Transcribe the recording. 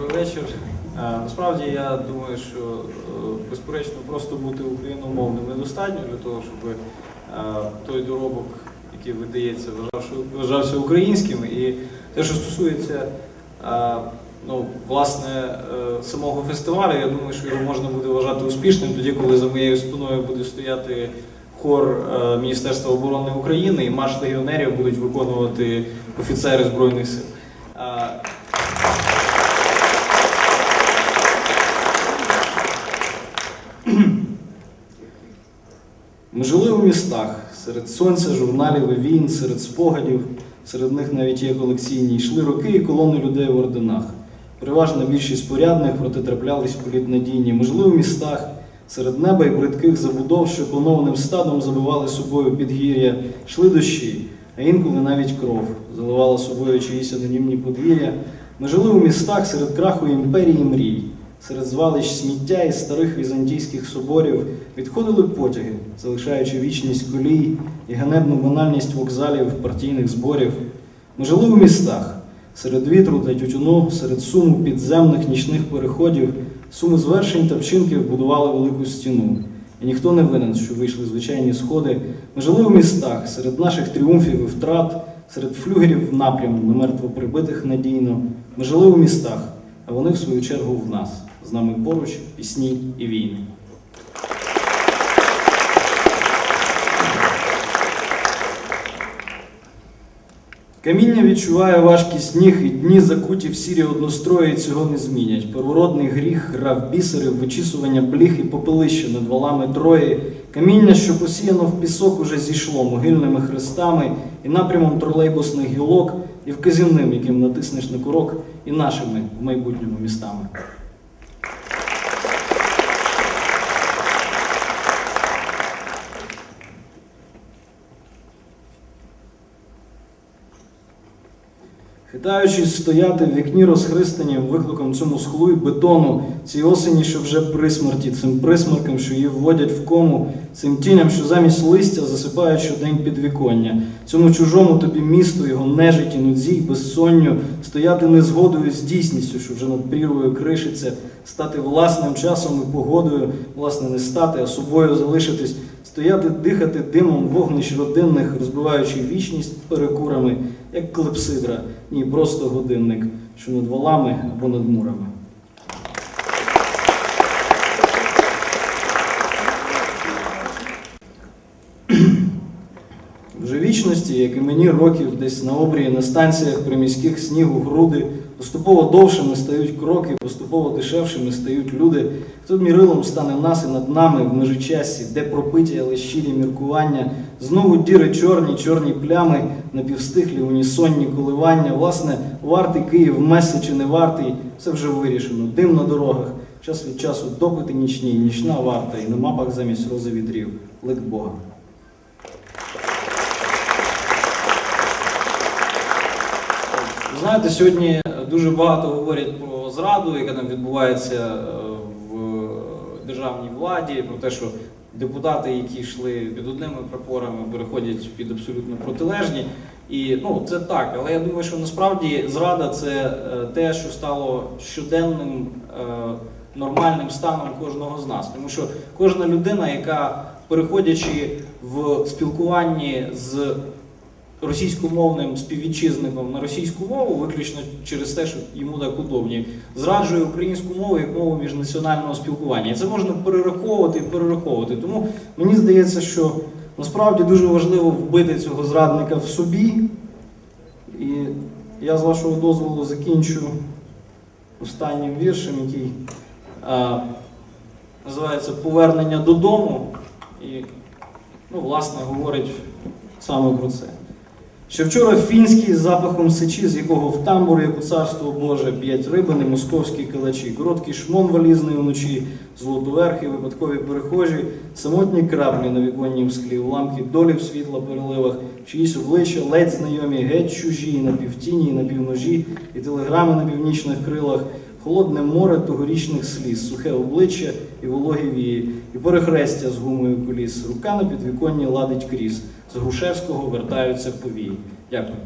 Добрий вечір. Е, Насправді я думаю, що е, безперечно просто бути україномовним недостатньо для того, щоб е, той доробок, який видається, вважався українським. І те, що стосується ну, власне самого фестивалю, я думаю, що його можна буде вважати успішним тоді, коли за моєю спиною буде стояти хор Міністерства оборони України і марш легіонерів будуть виконувати офіцери Збройних сил. Ми жили у містах серед сонця, журналів і війн, серед спогадів, серед них навіть є колекційні. Йшли роки і колони людей в орденах. Переважна більшість порядних, проте траплялись політнадійні. Ми жили у містах серед неба і бридких забудов, що поновним стадом забивали собою підгір'я, йшли дощі, а інколи навіть кров заливала собою чиїсь анонімні подвір'я. Ми жили у містах серед краху імперії мрій. Серед звалищ сміття і старих візантійських соборів відходили потяги, залишаючи вічність колій і ганебну банальність вокзалів партійних зборів. Ми жили у містах серед вітру та тютюну, серед суму підземних нічних переходів, суми звершень та вчинків будували велику стіну. І ніхто не винен, що вийшли звичайні сходи. Ми жили у містах серед наших тріумфів і втрат, серед флюгерів в напрям на мертво прибитих надійно. Ми жили у містах, а вони, в свою чергу, в нас. З нами поруч пісні і війни. Каміння відчуває важкість ніг, і дні закуті в сірі однострої цього не змінять. Первородний гріх грав бісери, вичісування бліх і попелища над валами Трої. Каміння, що посіяно в пісок, уже зійшло могильними хрестами і напрямом тролейбусних гілок, і вказівним, яким натиснеш на курок, і нашими в майбутньому містами. Хитаючись стояти в вікні розхристані викликом цьому схлу й бетону, цій осені, що вже при смерті, цим присмеркам, що її вводять в кому, цим тіням, що замість листя засипають щодень підвіконня, цьому чужому тобі місту, його нежиті, нудзі й безсонню, стояти незгодою з дійсністю, що вже над прірвою кришиться, стати власним часом і погодою, власне, не стати, а собою залишитись, стояти, дихати димом вогнищ родинних, розбиваючи вічність перекурами, як клепсидра, ні, просто годинник, що над валами або над мурами. Вже вічності, як і мені років десь на обрії, на станціях приміських снігу груди, поступово довшими стають кроки, поступово дешевшими стають люди. Хто мірилом стане в нас і над нами в межичасі, де пропиті, але щирі міркування, знову діри чорні, чорні плями, напівстихлі унісонні коливання. Власне, вартий Київ Меси чи не вартий, все вже вирішено. Дим на дорогах, час від часу допити нічні, нічна варта, і на мапах замість рози вітрів, лик Бога. Знаєте, сьогодні дуже багато говорять про зраду, яка там відбувається е, в державній владі, про те, що депутати, які йшли під одними прапорами, переходять під абсолютно протилежні. І ну це так, але я думаю, що насправді зрада це е, те, що стало щоденним е, нормальним станом кожного з нас. Тому що кожна людина, яка переходячи в спілкуванні з російськомовним співвітчизником на російську мову, виключно через те, що йому так удобні, зраджує українську мову як мову міжнаціонального спілкування. І це можна перераховувати і перераховувати. Тому мені здається, що насправді дуже важливо вбити цього зрадника в собі. І я з вашого дозволу закінчу останнім віршем, який а, називається Повернення додому. І, ну, власне, говорить саме про це. Ще вчора фінський з запахом сечі, з якого в тамбур, як у царство Боже, п'ять рибини, московські калачі, короткий шмон валізний вночі, золотоверхи, випадкові перехожі, самотні краплі на віконнім склі, уламки долі в світла переливах, чиїсь обличчя ледь знайомі, геть чужі, на півтіні, на півножі, і телеграми на північних крилах, холодне море тогорічних сліз, сухе обличчя і вологі вії, і перехрестя з гумою коліс, рука на підвіконні ладить кріс. З Грушевського вертаються повії. Дякую.